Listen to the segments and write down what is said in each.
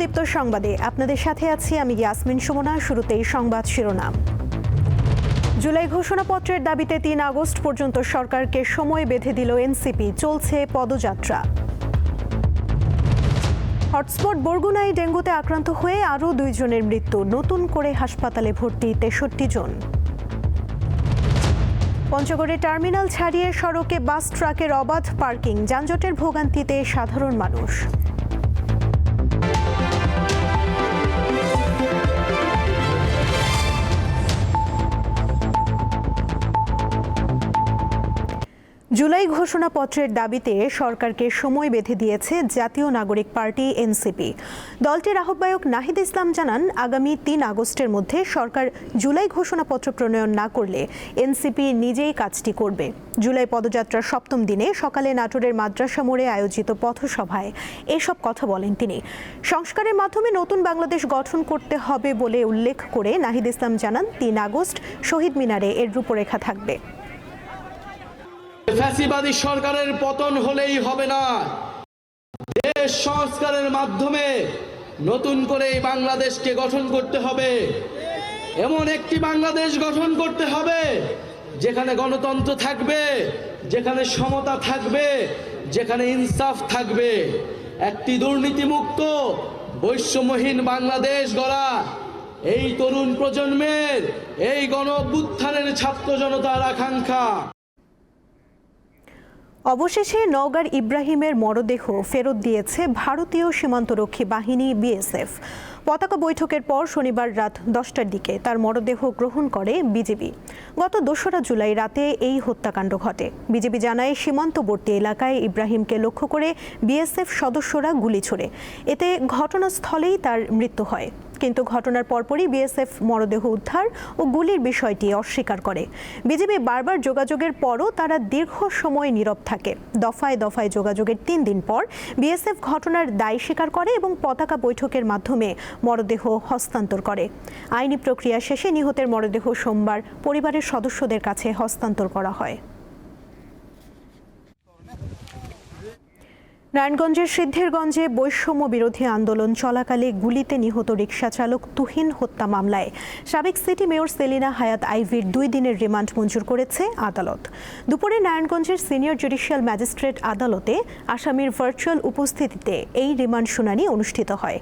দীপ্ত সংবাদে। আপনাদের সাথে আছি আমি ইয়াসমিন সুমনা, শুরুতেই সংবাদ শিরোনাম। জুলাই ঘোষণাপত্রের দাবিতে তিন আগস্ট পর্যন্ত সরকারকে সময় বেঁধে দিল এনসিপি, চলছে পদযাত্রা। হটস্পট বরগুনায় ডেঙ্গুতে আক্রান্ত হয়ে আরও দুইজনের মৃত্যু, নতুন করে হাসপাতালে ভর্তি তেষট্টি জন। পঞ্চগড়ে টার্মিনাল ছাড়িয়ে সড়কে বাস, ট্রাকের অবাধ পার্কিং, যানজটের ভোগান্তিতে সাধারণ মানুষ। জুলাই ঘোষণাপত্রের দাবিতে সরকারকে সময় বেঁধে দিয়েছে জাতীয় নাগরিক পার্টি, এনসিপি। দলটির আহ্বায়ক নাহিদ ইসলাম জানান, আগামী তিন আগস্টের মধ্যে সরকার জুলাই ঘোষণাপত্র প্রণয়ন না করলে এনসিপি নিজেই কাজটি করবে। জুলাই পদযাত্রার সপ্তম দিনে সকালে নাটোরের মাদ্রাসা মোড়ে আয়োজিত পথসভায় এসব কথা বলেন তিনি। সংস্কারের মাধ্যমে নতুন বাংলাদেশ গঠন করতে হবে বলে উল্লেখ করে নাহিদ ইসলাম জানান, তিন আগস্ট শহীদ মিনারে এর রূপরেখা থাকবে। ফ্যাসিবাদী সরকারের পতন হলেই হবে না। দেশ সংস্কারের মাধ্যমে নতুন করে বাংলাদেশকে গঠন করতে হবে। এমন একটি বাংলাদেশ গঠন করতে হবে, যেখানে গণতন্ত্র থাকবে, যেখানে সমতা থাকবে, যেখানে ইনসাফ থাকবে। একটি দুর্নীতিমুক্ত, বৈষম্যহীন বাংলাদেশ গড়া এই তরুণ প্রজন্মের, এই গণ ছাত্র জনতার আকাঙ্ক্ষা। অবশেষে নওগাঁর ইব্রাহিমের মরদেহ ফেরত দিয়েছে ভারতীয় সীমান্তরক্ষী বাহিনী বিএসএফ। পতাকা বৈঠকের পর শনিবার রাত দশটার দিকে তার মরদেহ গ্রহণ করে বিজেপি গত দোসরা জুলাই রাতে এই হত্যাকাণ্ড ঘটে। বিজেপি জানায়, সীমান্তবর্তী এলাকায় ইব্রাহিমকে লক্ষ্য করে বিএসএফ সদস্যরা গুলি ছোড়ে। এতে ঘটনাস্থলেই তার মৃত্যু হয়। কিন্তু ঘটনার পরপরই বিএসএফ মরদেহ উদ্ধার ও গুলির বিষয়টি অস্বীকার করে। বিজেপি বারবার যোগাযোগের পরও তারা দীর্ঘ সময় নীরব থাকে। দফায় দফায় যোগাযোগের তিন দিন পর বিএসএফ ঘটনার দায় স্বীকার করে এবং পতাকা বৈঠকের মাধ্যমে মরদেহ হস্তান্তর করে। আইনি প্রক্রিয়া শেষে নিহতের মরদেহ সোমবার পরিবারের সদস্যদের কাছে হস্তান্তর করা হয়। নারায়ণগঞ্জের সিদ্ধিরগঞ্জে বৈষম্য বিরোধী আন্দোলন চলাকালে গুলিতে নিহত রিকশা চালক তুহিন হত্যা মামলায় সাবেক সিটি মেয়র সেলিনা হায়াত আইভির দুই দিনের রিমান্ড মঞ্জুর করেছে আদালত। দুপুরে নারায়ণগঞ্জের সিনিয়র জুডিশিয়াল ম্যাজিস্ট্রেট আদালতে আসামির ভার্চুয়াল উপস্থিতিতে এই রিমান্ড শুনানি অনুষ্ঠিত হয়।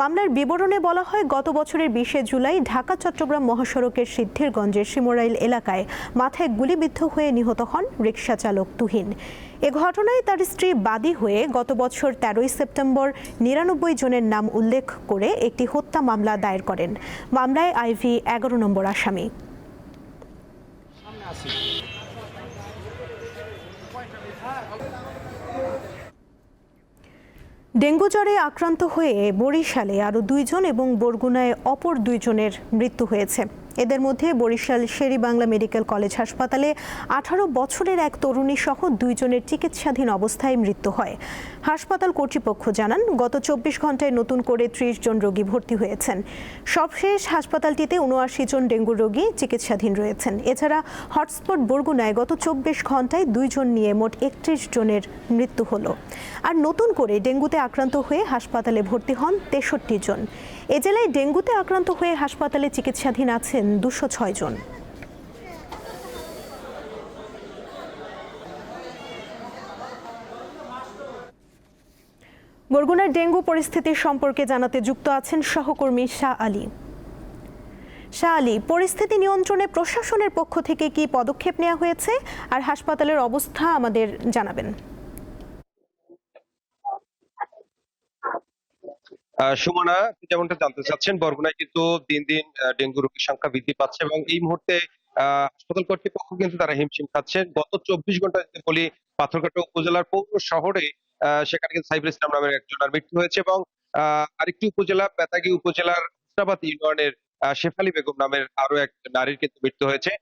মামলার বিবরণে বলা হয়, গত বছরের বিশে জুলাই ঢাকা, চট্টগ্রাম মহাসড়কের সিদ্ধিরগঞ্জের শিমরাইল এলাকায় মাথায় গুলিবিদ্ধ হয়ে নিহত হন রিকশা চালক তুহিন। এ ঘটনায় তার স্ত্রী বাদী হয়ে গত বছর তেরোই সেপ্টেম্বর নিরানব্বই জনের নাম উল্লেখ করে একটি হত্যা মামলা দায়ের করেন। মামলায় আইভি এগারো নম্বর আসামি। ডেঙ্গু জ্বরে আক্রান্ত হয়ে বরিশালে আরও দুইজন এবং বরগুনায় অপর দুইজনের মৃত্যু হয়েছে। এদের মধ্যে বরিশাল শেরি বাংলা মেডিকেল কলেজ হাসপাতালে আঠারো বছরের এক তরুণী সহ দুইজনের চিকিৎসাধীন অবস্থায় মৃত্যু হয়। হাসপাতাল কর্তৃপক্ষ জানান, গত চব্বিশ ঘন্টায় নতুন করে ত্রিশ জন রোগী ভর্তি হয়েছেন। সবশেষ হাসপাতালটিতে উনআশি জন ডেঙ্গু রোগী চিকিৎসাধীন রয়েছেন। এছাড়া হটস্পট বরগুনায় গত চব্বিশ ঘন্টায় দুইজন নিয়ে মোট একত্রিশ জনের মৃত্যু হলো। আর নতুন করে ডেঙ্গুতে আক্রান্ত হয়ে হাসপাতালে ভর্তি হন তেষট্টি জন। এ জেলায় ডেঙ্গুতে আক্রান্ত হয়ে হাসপাতালে চিকিৎসাধীন আছেন দুশো ছয় জন। বরগুনার ডেঙ্গু পরিস্থিতি সম্পর্কে জানাতে যুক্ত আছেন সহকর্মী শাহ আলী। শাহ আলী, পরিস্থিতি নিয়ন্ত্রণে প্রশাসনের পক্ষ থেকে কি পদক্ষেপ নেওয়া হয়েছে? আর হাসপাতালের অবস্থা আমাদের জানাবেন। সুমনা যেমনটা জানতে চাচ্ছেন, বরগুনায় কিন্তু দিন দিন ডেঙ্গু রোগীর সংখ্যা বৃদ্ধি পাচ্ছে এবং এই মুহূর্তে হাসপাতাল কর্তৃপক্ষ কিন্তু তারা হিমশিম খাচ্ছে। গত চব্বিশ ঘণ্টা যদি বলি, পাথরঘাটা উপজেলার পৌর শহরে সেখানে কিন্তু সাইফুল ইসলাম নামের একজনের মৃত্যু হয়েছে এবং আরেকটি উপজেলা, বেতাগী উপজেলার হুসনাবাদ ইউনিয়নের শেফালী বেগম নামের আরও এক নারীর কিন্তু মৃত্যু হয়েছে।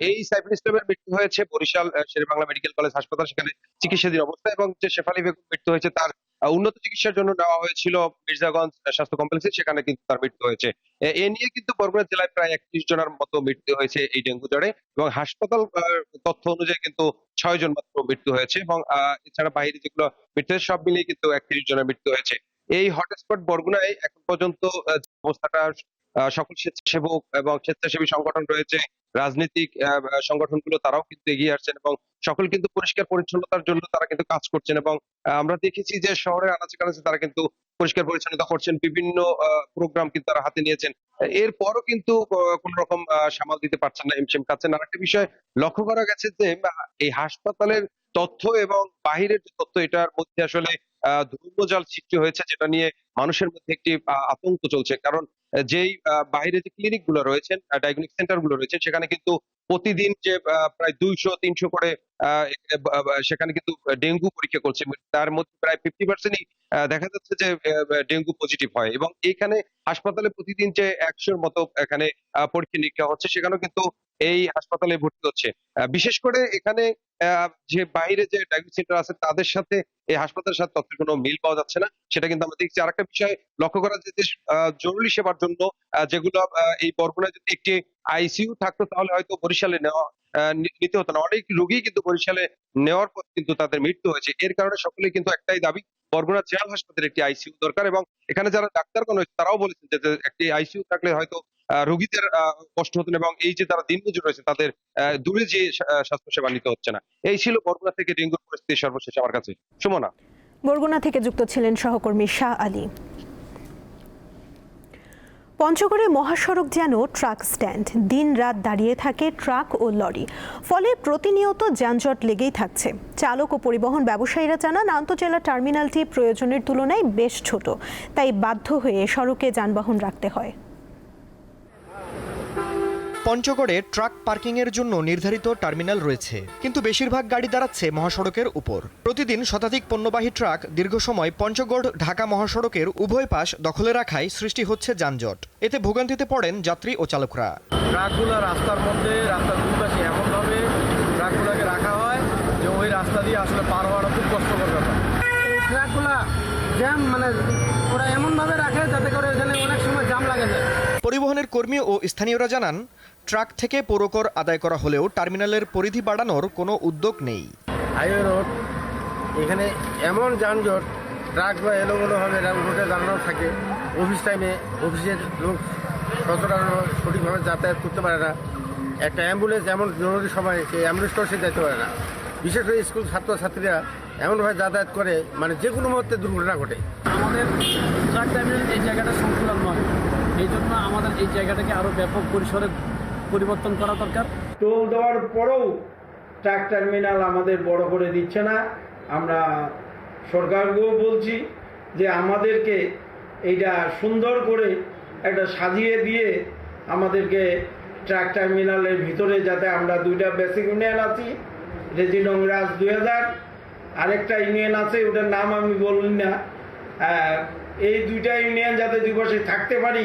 এই সাইফুল ইসলামের মৃত্যু হয়েছে বরিশাল শের বাংলা মেডিকেল কলেজ হাসপাতাল, সেখানে চিকিৎসাধীন অবস্থা এবং যে শেফালী বেগম মৃত্যু হয়েছে তার উন্নত চিকিৎসার জন্য নেওয়া হয়েছিল মির্জাগঞ্জ স্বাস্থ্য কমপ্লেক্সে, সেখানে কিন্তু তার মৃত্যু হয়েছে। এ- নিয়ে কিন্তু বরগুনা জেলায় প্রায় একত্রিশ জনের মতো মৃত্যু হয়েছে এই ডেঙ্গু জ্বরে এবং হাসপাতাল তথ্য অনুযায়ী কিন্তু ছয় জন মাত্র মৃত্যু হয়েছে এবং এছাড়া বাইরে যেগুলো মৃত্যু সব মিলিয়ে কিন্তু একত্রিশ জনের মৃত্যু হয়েছে। এই হটস্পট বরগুনায় এখন পর্যন্ত অবস্থাটা সকল স্বেচ্ছাসেবক এবং স্বেচ্ছাসেবী সংগঠন রয়েছে রাজনৈতিক সংগঠনগুলো তারাও কিন্তু এগিয়ে আসছেন এবং সকল কিন্তু পরিষ্কার পরিচ্ছন্নতার জন্য তারা কিন্তু কাজ করছেন এবং আমরা দেখেছি যে শহরের আনাচে কানাচে তারা কিন্তু পরিষ্কার পরিচ্ছন্নতা করছেন বিভিন্ন প্রোগ্রাম কিন্তু তারা হাতে নিয়েছেন। এরপরও কিন্তু কোন রকম সামাল দিতে পারছেন না হিমশিম খাচ্ছেন আর একটা বিষয় লক্ষ্য করা গেছে যে এই হাসপাতালের তথ্য এবং বাহিরের যে তথ্য এটার মধ্যে আসলে আহ, ধূম্রজাল সৃষ্টি হয়েছে যেটা নিয়ে মানুষের মধ্যে একটি আতঙ্ক চলছে। কারণ যেই বাইরে যে ক্লিনিকগুলো রয়েছে ডায়াগনিক সেন্টারগুলো রয়েছে সেখানে কিন্তু প্রতিদিন যে প্রায় দুইশো, তিনশো করে সেখানে কিন্তু ডেঙ্গু পরীক্ষা করছে। তার মধ্যে প্রায় ফিফটি পার্সেন্টই দেখা যাচ্ছে যে ডেঙ্গু পজিটিভ হয়। এবং এখানে হাসপাতালে প্রতিদিন যে একশোর মতো এখানে পরীক্ষা নিরীক্ষা হচ্ছে, সেখানেও কিন্তু এই হাসপাতালে ভর্তি হচ্ছে। বিশেষ করে এখানে যে বাইরে যে ডায়াগনস্টিক সেন্টার আছে, তাদের সাথে এই হাসপাতালের সাথে তথ্যের কোনো মিল পাওয়া যাচ্ছে না। সেটা কিন্তু আমরা দেখছি। আরেকটা বিষয়, লক্ষ্য করা যে জরুরি সেবার জন্য যেগুলো এই বরগুনায় যদি একটি আইসিইউ থাকতো, তাহলে হয়তো বরিশালে নেওয়া নিতে হতো না। অনেক রোগী কিন্তু বরিশালে নেওয়ার পর কিন্তু তাদের মৃত্যু হয়েছে। এর কারণে সকলে কিন্তু একটাই দাবি, বরগুনা জেনারেল হাসপাতালে একটি আইসিইউ দরকার এবং এখানে যারা ডাক্তারগণ রয়েছে তারাও বলেছেন যে একটি আইসিইউ থাকলে হয়তো রোগীদের কষ্ট হতো এবং এই যে তারা দিনমজুর রয়েছে, তাদের দূরে যে স্বাস্থ্য সেবা নিতে হচ্ছে না। এই ছিল বরগুনা থেকে ডেঙ্গুর পরিস্থিতি সর্বশেষ আমার কাছে। সুমনা। বরগুনা থেকে যুক্ত ছিলেন সহকর্মী শাহ আলী। পঞ্চগড়ে মহাসড়ক যেন ট্রাক স্ট্যান্ড। দিন রাত দাঁড়িয়ে থাকে ট্রাক ও লরি। ফলে প্রতিনিয়ত যানজট লেগেই থাকছে। চালক ও পরিবহন ব্যবসায়ীরা জানান, আন্তজেলা টার্মিনালটি প্রয়োজনের তুলনায় বেশ ছোট। তাই বাধ্য হয়ে সড়কে যানবাহন রাখতে হয়। পঞ্চগড়ে ট্রাক পার্কিংয়ের জন্য নির্ধারিত টার্মিনাল রয়েছে, কিন্তু বেশিরভাগ গাড়ি দাঁড়াচ্ছে মহাসড়কের উপর। প্রতিদিন শতাধিক পণ্যবাহী ট্রাক দীর্ঘ সময় পঞ্চগড়, ঢাকা মহাসড়কের উভয় পাশ দখলে রাখায় সৃষ্টি হচ্ছে যানজট। এতে ভোগান্তিতে পড়েন যাত্রী ও চালকরা। ট্রাকগুলো রাস্তার মধ্যে, রাস্তার দুই পাশে এমনভাবে ট্রাকগুলোকে রাখা হয় যে ওই রাস্তা দিয়ে আসলে পার হওয়াটা খুব কষ্টকর ব্যাপার। ট্রাকগুলা জ্যাম মানে ওরা এমনভাবে রাখে যাতে করে এখানে অনেক সময় জাম লাগে যায়। পরিবহনের কর্মী ও স্থানীয়রা জানান ট্রাক থেকে পৌরকর আদায় করা হলেও টার্মিনালের পরিধি বাড়ানোর কোনো উদ্যোগ নেই। হাইওয়ে রোড এখানে এমন যানজট ট্রাক বা এলোমেলোভাবে রোডে দাঁড়ানো থাকে অফিস টাইমে অফিসের লোক সচরাচর সঠিকভাবে যাতায়াত করতে পারে না। একটা অ্যাম্বুলেন্স এমন জরুরি সময় সেই অ্যাম্বুলেন্সটাও সে যেতে পারে না। বিশেষ করে স্কুল ছাত্রছাত্রীরা এমনভাবে যাতায়াত করে মানে যে কোনো মুহূর্তে দুর্ঘটনা ঘটে। আমাদের ট্রাক টার্মিনাল এই জায়গাটা সংকুলান নয়। এই জন্য আমাদের এই জায়গাটাকে আরও ব্যাপক পরিসরে পরিবর্তন করা দরকার। টোল দেওয়ার পরেও ট্রাক টার্মিনাল আমাদের বড় করে দিচ্ছে না। আমরা সরকারকেও বলছি যে আমাদেরকে এইটা সুন্দর করে একটা সাজিয়ে দিয়ে আমাদেরকে ট্রাক টার্মিনালের ভিতরে যাতে আমরা দুইটা বেসিক ইউনিয়ন আছি। রেজিডং রাজ দুই হাজার আরেকটা ইউনিয়ন আছে ওটার নাম আমি বললি না। এই দুইটা ইউনিয়ন যাতে দুই পাশে থাকতে পারি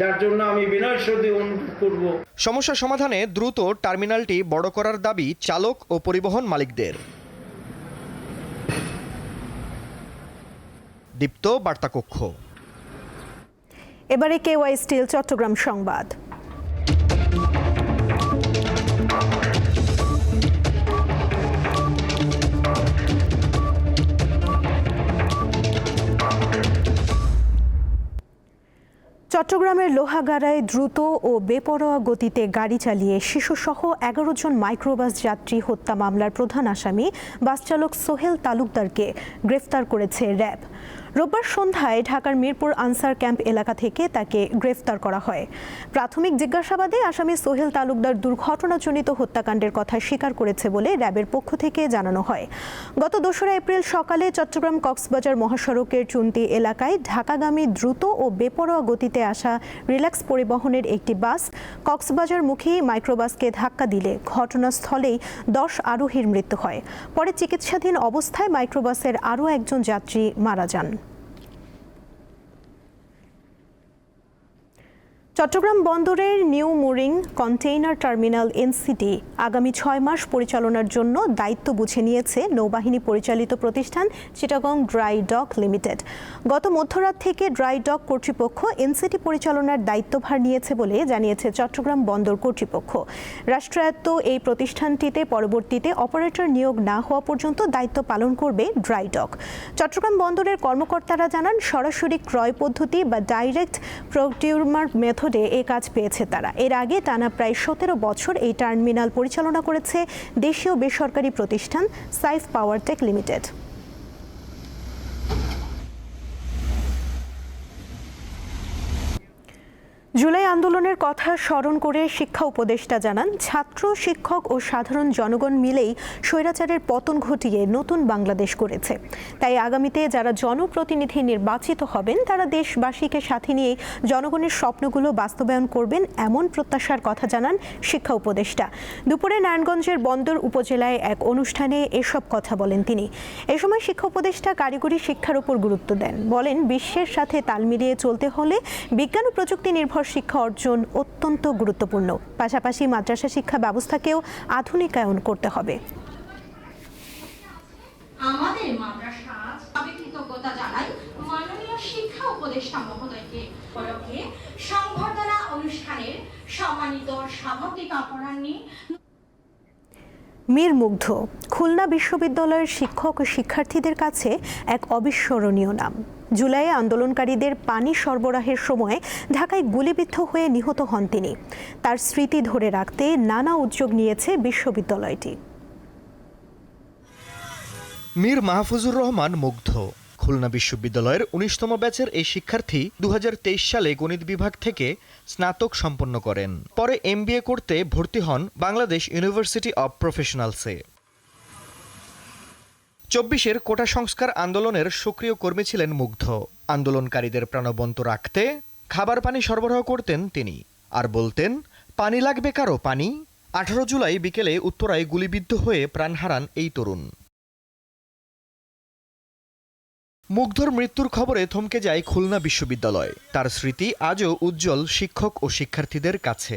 যার জন্য আমি বিনয় সত্যি অনুরোধ করব। সমস্যা সমাধানে দ্রুত টার্মিনালটি বড় করার দাবি চালক ও পরিবহন মালিকদের। দীপ্ত বার্তাকক্ষ। এবারে কেওয়াই স্টিল চট্টগ্রাম সংবাদ। চট্টগ্রামের লোহাগাড়ায় দ্রুত ও বেপরোয়া গতিতে গাড়ি চালিয়ে শিশুসহ এগারো জন মাইক্রোবাস যাত্রী হত্যা মামলার প্রধান আসামি বাস চালক সোহেল তালুকদারকে গ্রেফতার করেছে র্যাব। রোববার সন্ধ্যায় ঢাকার মিরপুর আনসার ক্যাম্প এলাকা থেকে তাকে গ্রেফতার করা হয়। প্রাথমিক জিজ্ঞাসাবাদে আসামি সোহেল তালুকদার দুর্ঘটনাজনিত হত্যাকাণ্ডের কথা স্বীকার করেছে বলে র্যাবের পক্ষ থেকে জানানো হয়। গত দোসরা এপ্রিল সকালে চট্টগ্রাম কক্সবাজার মহাসড়কের চুন্তি এলাকায় ঢাকাগামী দ্রুত ও বেপরোয়া গতিতে আসা রিল্যাক্স পরিবহনের একটি বাস কক্সবাজার কক্সবাজারমুখী মাইক্রোবাসকে ধাক্কা দিলে ঘটনাস্থলেই দশ আরোহীর মৃত্যু হয়। পরে চিকিৎসাধীন অবস্থায় মাইক্রোবাসের আরও একজন যাত্রী মারা যান। চট্টগ্রাম বন্দরের new mooring container terminal NCT আগামী ছয় মাস পরিচালনার জন্য দায়িত্ব বুঝে নিয়েছে নৌবাহিনী পরিচালিত প্রতিষ্ঠান চিটাগং ড্রাই ডক লিমিটেড। গত মধ্যরাত থেকে ড্রাই ডক কর্তৃপক্ষ এনসিটি পরিচালনার দায়িত্বভার নিয়েছে বলে জানিয়েছে চট্টগ্রাম বন্দর কর্তৃপক্ষ। রাষ্ট্রায়ত্ত এই প্রতিষ্ঠানটিতে পরবর্তীতে অপারেটর নিয়োগ না হওয়া পর্যন্ত দায়িত্ব পালন করবে ড্রাই ডক। চট্টগ্রাম বন্দরের কর্মকর্তারা জানান, সরাসরি ক্রয় পদ্ধতি বা ডাইরেক্ট প্রকিউরমার মেথডে এ কাজ পেয়েছে তারা। এর আগে টানা প্রায় সতেরো বছর এই টার্মিনাল পরিচালনা করেছে দেশীয় বেসরকারি প্রতিষ্ঠান Saif power tech limited. July আন্দোলনের কথা স্মরণ করে শিক্ষা উপদেষ্টা জানান, ছাত্র, শিক্ষক ও সাধারণ জনগণ মিলেই স্বৈরাচারের পতন ঘটিয়ে নতুন বাংলাদেশ করেছে তাই আগামীতে যারা জনপ্রতিনিধি নির্বাচিত হবেন, তারা দেশবাসীকে সাথে নিয়ে জনগণের স্বপ্নগুলো বাস্তবায়ন করবেন এমন প্রত্যাশার কথা জানান শিক্ষা উপদেষ্টা। দুপুরে নারায়ণগঞ্জের বন্দর উপজেলায় এক অনুষ্ঠানে এসব কথা বলেন তিনি। এ সময় শিক্ষা উপদেষ্টা কারিগরি শিক্ষার উপর গুরুত্ব দেন। বলেন, বিশ্বের সাথে তাল মিলিয়ে চলতে হলে বিজ্ঞান ও প্রযুক্তি নির্ভর শিক্ষা অর্জন অত্যন্ত গুরুত্বপূর্ণ। পাশাপাশি মাদ্রাসা শিক্ষা ব্যবস্থাকেও আধুনিকায়ন করতে হবে। আমাদের মাদ্রাসা আমি কৃতজ্ঞতা জানাই মাননীয় শিক্ষা উপদেষ্টা মহোদয়কে। উপলক্ষে সংবর্ধনা অনুষ্ঠানের সম্মানিত সভাপতি মীর মুগ্ধ খুলনা বিশ্ববিদ্যালয়ের শিক্ষক ও শিক্ষার্থীদের কাছে এক অবিস্মরণীয় নাম। জুলাইয়ে আন্দোলনকারীদের পানি সরবরাহের সময় ঢাকায় গুলিবিদ্ধ হয়ে নিহত হন তিনি। তার স্মৃতি ধরে রাখতে নানা উদ্যোগ নিয়েছে বিশ্ববিদ্যালয়টি। মীর মাহফুজুর রহমান মুগ্ধ। খুলনা বিশ্ববিদ্যালয়ের উনিশতম ব্যাচের এই শিক্ষার্থী দু হাজার তেইশ সালে গণিত বিভাগ থেকে স্নাতক সম্পন্ন করেন। পরে এমবিএ করতে ভর্তি হন বাংলাদেশ ইউনিভার্সিটি অব প্রফেশনালসে। চব্বিশের কোটা সংস্কার আন্দোলনের সক্রিয় কর্মী ছিলেন মুগ্ধ। আন্দোলনকারীদের প্রাণবন্ত রাখতে খাবার পানি সরবরাহ করতেন তিনি আর বলতেন, পানি লাগবে কারও পানি? আঠারো জুলাই বিকেলে উত্তরায় গুলিবিদ্ধ হয়ে প্রাণ হারান এই তরুণ। মুগ্ধর মৃত্যুর খবরে থমকে যায় খুলনা বিশ্ববিদ্যালয়। তার স্মৃতি আজও উজ্জ্বল শিক্ষক ও শিক্ষার্থীদের কাছে।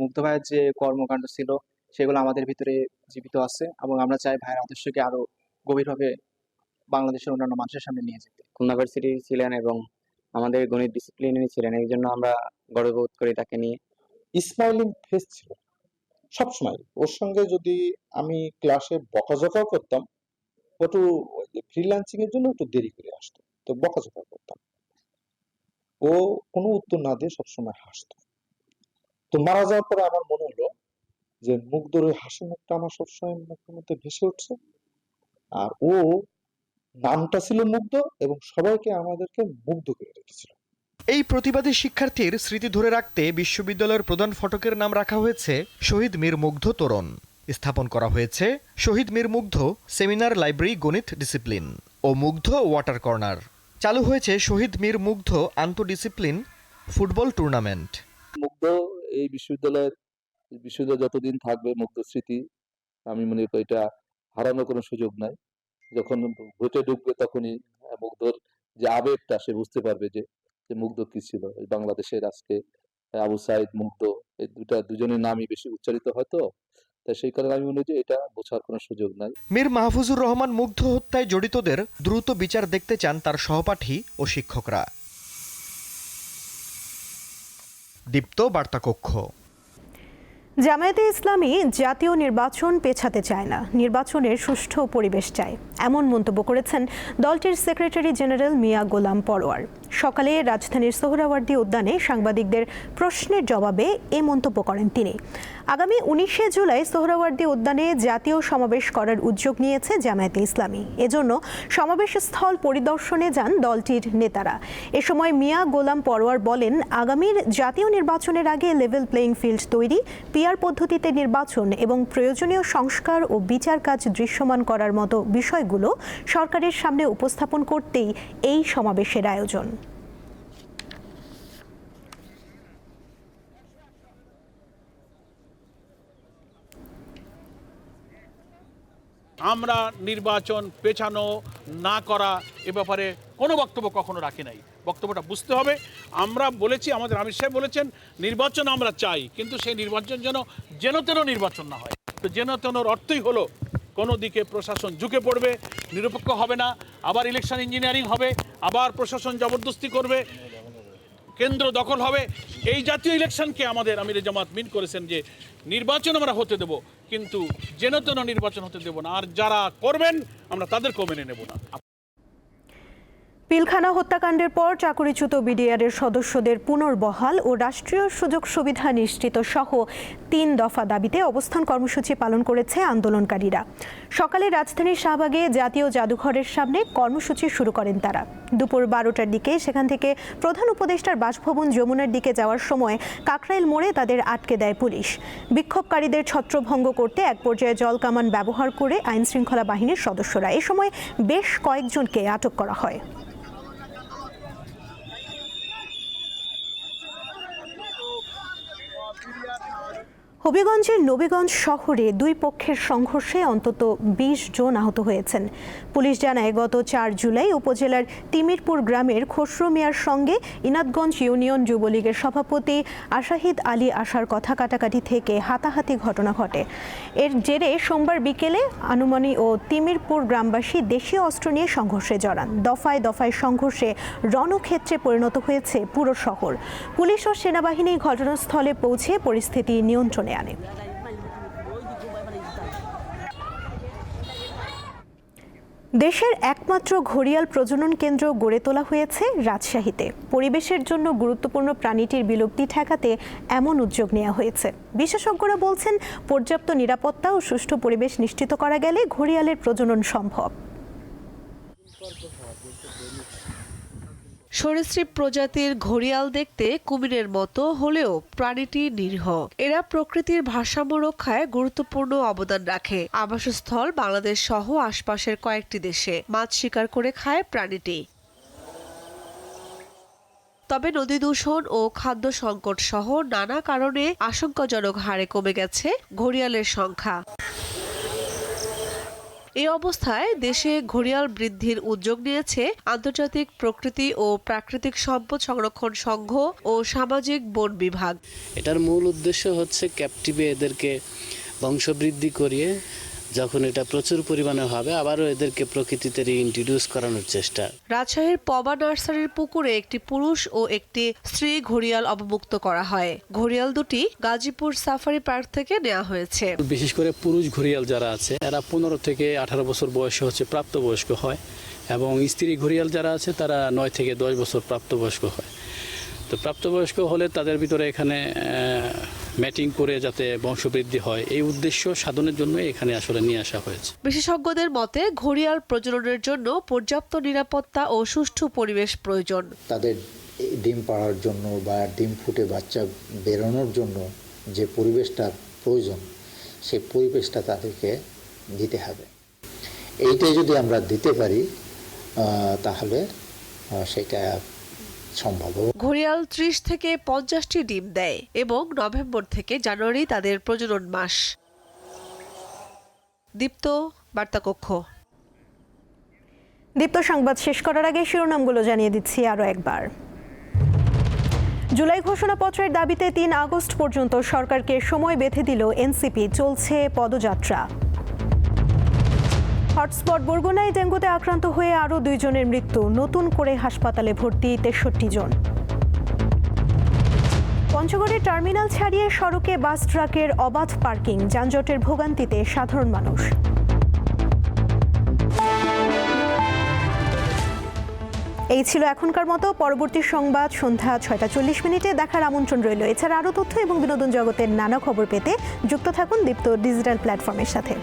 মুগ্ধ ভাইয়ের যে কর্মকাণ্ড ছিল, সেগুলো আমাদের ভিতরে জীবিত আছে এবং আমরা চাই ভাইয়ের আদর্শকে আরও গভীরভাবে বাংলাদেশের অন্যান্য মানুষের সামনে নিয়ে যেতে। খুলনা ভার্সিটি ছিলেন এবং আমাদের গণিত ডিসিপ্লিনে ছিলেন এই জন্য আমরা গর্ববোধ করি তাকে নিয়ে। স্মাইলিং ফেস ছিল। সবসময় ওর সঙ্গে যদি আমি ক্লাসে বকাঝকাও করতাম ও একটু ফ্রিল্যান্সিং এর জন্য একটু দেরি করে আসতো তো বকাঝকা করতাম। ও কোনো উত্তর না দিয়ে সবসময় হাসতো। তো মারা যাওয়ার পরে আমার মনে হলো যে মুগ্ধর ওই হাসি মুখটা আমার সবসময় মুখের মধ্যে ভেসে উঠছে। আর ও নামটা ছিল মুগ্ধ এবং সবাইকে আমাদেরকে মুগ্ধ করে রেখেছিল। এই প্রতিবাদী শিক্ষার্থীর স্মৃতি ধরে রাখতে বিশ্ববিদ্যালয়ের প্রধান ফটকের নাম রাখা হয়েছে শহীদ মীর মুগ্ধ তোরণ। স্থাপন করা হয়েছে শহীদ মীর মুগ্ধ সেমিনার লাইব্রেরি গণিত ডিসিপ্লিন ও মুগ্ধ ওয়াটার কর্নার। চালু হয়েছে শহীদ মীর মুগ্ধ আন্তঃডিসিপ্লিন ফুটবল টুর্নামেন্ট। মুগ্ধ এই বিশ্ববিদ্যালয়ের বিশ্ববিদ্যালয় যতদিন থাকবে মুগ্ধ স্মৃতি আমি মনে করি এটা হারানোর কোনো সুযোগ নাই। যখন ভোটে ঢুকবে তখনই মুগ্ধর যে আবেগটা সে বুঝতে পারবে যে যে মুগ্ধ কি ছিল। বাংলাদেশের আজকে আবু সাইদ মুগ্ধ, এই দুটা দুজনের নামই বেশি উচ্চারিত হয় তো তাই সেই কারণে আমি মনে এটা বোঝার কোনো সুযোগ নাই। মীর মাহফুজুর রহমান মুগ্ধ হত্যায় জড়িতদের দ্রুত বিচার দেখতে চান তার সহপাঠী ও শিক্ষকরা। দীপ্ত বার্তাকক্ষ। জামায়াতে ইসলামী জাতীয় নির্বাচন পেছাতে চায় না। নির্বাচনের সুষ্ঠু পরিবেশ চায়। এমন মন্তব্য করেছেন দলটির সেক্রেটারি জেনারেল মিয়া গোলাম পরোয়ার। সকালে রাজধানীর সোহরাওয়ার্দী উদ্যানে সাংবাদিকদের প্রশ্নের জবাবে এ মন্তব্য করেন তিনি। আগামী উনিশে জুলাই সোহরাওয়ার্দী উদ্যানে জাতীয় সমাবেশ করার উদ্যোগ নিয়েছে জামায়াতে ইসলামী। এজন্য সমাবেশ স্থল পরিদর্শনে যান দলটির নেতারা। এ সময় মিয়া গোলাম পরোয়ার বলেন, আগামীর জাতীয় নির্বাচনের আগে লেভেল প্লেইং ফিল্ড তৈরি পিআর পদ্ধতিতে নির্বাচন এবং প্রয়োজনীয় সংস্কার ও বিচার কাজ দৃশ্যমান করার মতো বিষয়গুলো সরকারের সামনে উপস্থাপন করতেই এই সমাবেশের আয়োজন। আমরা নির্বাচন পেছানো না করা এ ব্যাপারে কোনো বক্তব্য কখনো রাখি নাই। বক্তব্যটা বুঝতে হবে। আমরা বলেছি, আমাদের আমির সাহেব বলেছেন, নির্বাচন আমরা চাই, কিন্তু সেই নির্বাচন যেন যেন তেন নির্বাচন না হয়। তো যেন তেনর অর্থই হলো, কোনো দিকে প্রশাসন ঝুঁকে পড়বে, নিরপেক্ষ হবে না, আবার ইলেকশন ইঞ্জিনিয়ারিং হবে, আবার প্রশাসন জবরদস্তি করবে, কেন্দ্র দখল হবে। এই জাতীয় ইলেকশনকে আমাদের আমির জামাত মিন করেছেন যে, নির্বাচন আমরা হতে দেব, কিন্তু যেন তেন নির্বাচন হতে দেব না। আর যারা করবেন, আমরা তাদেরকেও মেনে নেব না। পিলখানা হত্যাকাণ্ডের পর চাকরিচ্যুত বিডিআরের সদস্যদের পুনর্বহাল ও রাষ্ট্রীয় সুযোগ সুবিধা নিশ্চিত সহ তিন দফা দাবিতে অবস্থান কর্মসূচি পালন করেছে আন্দোলনকারীরা। সকালে রাজধানীর শাহবাগে জাতীয় জাদুঘরের সামনে কর্মসূচি শুরু করেন তারা। দুপুর বারোটার দিকে সেখান থেকে প্রধান উপদেষ্টার বাসভবন যমুনার দিকে যাওয়ার সময় কাকরাইল মোড়ে তাদের আটকে দেয় পুলিশ। বিক্ষোভকারীদের ছত্রভঙ্গ করতে এক পর্যায়ে জল কামান ব্যবহার করে আইনশৃঙ্খলা বাহিনীর সদস্যরা এ সময় বেশ কয়েকজনকে আটক করা হয়। হবিগঞ্জের নবীগঞ্জ শহরে দুই পক্ষের সংঘর্ষে অন্তত বিশ জন আহত হয়েছেন। পুলিশ জানায়, গত চার জুলাই উপজেলার তিমিরপুর গ্রামের খসরু মিয়ার সঙ্গে ইনাদগঞ্জ ইউনিয়ন যুবলীগের সভাপতি আশাহিদ আলী আসার কথা কাটাকাটি থেকে হাতাহাতি ঘটনা ঘটে। এর জেরে সোমবার বিকেলে আনুমানি ও তিমিরপুর গ্রামবাসী দেশীয় অস্ত্র নিয়ে সংঘর্ষে জড়ান। দফায় দফায় সংঘর্ষে রণক্ষেত্রে পরিণত হয়েছে পুরো শহর। পুলিশ ও সেনাবাহিনী ঘটনাস্থলে পৌঁছে পরিস্থিতি নিয়ন্ত্রণে আনে দেশের একমাত্র ঘড়িয়াল প্রজনন কেন্দ্র গড়ে তোলা হয়েছে রাজশাহীতে। পরিবেশের জন্য গুরুত্বপূর্ণ প্রাণীটির বিলুপ্তি ঠেকাতে এমন উদ্যোগ নেওয়া হয়েছে। বিশেষজ্ঞরা বলছেন, পর্যাপ্ত নিরাপত্তা ও সুষ্ঠু পরিবেশ নিশ্চিত করা গেলে ঘড়িয়ালের প্রজনন সম্ভব। সরীসৃপ প্রজাতির ঘড়িয়াল দেখতে কুমিরের মতো হলেও প্রাণীটি নিরীহ। এরা প্রকৃতির ভারসাম্য রক্ষায় গুরুত্বপূর্ণ অবদান রাখে। আবাসস্থল বাংলাদেশ সহ আশপাশের কয়েকটি দেশে মাছ শিকার করে খায় প্রাণীটি। তবে নদী দূষণ ও খাদ্য সংকট সহ নানা কারণে আশঙ্কাজনক হারে কমে গেছে ঘড়িয়ালের সংখ্যা। এই অবস্থায় দেশে ঘড়িয়াল বৃদ্ধির উদ্যোগ নিয়েছে আন্তর্জাতিক প্রকৃতি ও প্রাকৃতিক সম্পদ সংরক্ষণ সংঘ ও সামাজিক বন বিভাগ। এটার মূল উদ্দেশ্য হচ্ছে ক্যাপটিভে এদেরকে বংশবৃদ্ধি করিয়ে যখন এটা প্রচুর পরিমাণে হবে আবারও এদেরকে প্রকৃতিতে ইন্ট্রোডিউস করানোর চেষ্টা। রাজশাহীর পবা নার্সারির পুকুরে একটি পুরুষ ও একটি স্ত্রী ঘড়িয়াল অবমুক্ত করা হয়। ঘড়িয়াল দুটি গাজীপুর সাফারি পার্ক থেকে নেওয়া হয়েছে। বিশেষ করে পুরুষ ঘড়িয়াল যারা আছে এরা পনেরো থেকে আঠারো বছর বয়সে হচ্ছে প্রাপ্তবয়স্ক হয় এবং স্ত্রী ঘড়িয়াল যারা আছে তারা নয় থেকে দশ বছর প্রাপ্তবয়স্ক হয়। তো প্রাপ্তবয়স্ক হলে তাদের ভিতরে এখানে ম্যাটিং করে যাতে বংশবৃদ্ধি হয় এই উদ্দেশ্য সাধনের জন্য এখানে আসলে নিয়ে আসা হয়েছে। বিশেষজ্ঞদের মতে ঘড়িয়াল প্রজননের জন্য পর্যাপ্ত নিরাপত্তা ও সুষ্ঠু পরিবেশ প্রয়োজন। তাদের ডিম পাড়ার জন্য বা ডিম ফুটে বাচ্চা বেরোনোর জন্য যে পরিবেশটা প্রয়োজন সেই পরিবেশটা তাদেরকে দিতে হবে। এইটাই যদি আমরা দিতে পারি তাহলে সেটা সম্ভব। ঘড়িয়াল ত্রিশ থেকে পঞ্চাশটি ডিম দেয় এবং নভেম্বর থেকে জানুয়ারি তাদের প্রজনন মাস। দীপ্ত বার্তাকক্ষ। দীপ্ত সংবাদ শেষ করার আগে শিরোনামগুলো জানিয়ে দিচ্ছি আরও একবার। জুলাই ঘোষণাপত্রের দাবিতে তিন আগস্ট পর্যন্ত সরকারকে সময় বেঁধে দিল এনসিপি চলছে পদযাত্রা। হটস্পট বরগুনায় ডেঙ্গুতে আক্রান্ত হয়ে আরও দুইজনের মৃত্যু। নতুন করে হাসপাতালে ভর্তি তেষট্টি জন। পঞ্চগড়ের টার্মিনাল ছাড়িয়ে সড়কে বাস ট্রাকের অবাধ পার্কিং, যানজটের ভোগান্তিতে সাধারণ মানুষ। এই ছিল এখনকার মতো। পরবর্তী সংবাদ সন্ধ্যা ছয়টা চল্লিশ মিনিটে। দেখার আমন্ত্রণ রইল। এছাড়া আরও তথ্য এবং বিনোদন জগতের নানা খবর পেতে যুক্ত থাকুন দীপ্ত ডিজিটাল প্ল্যাটফর্মের সাথে।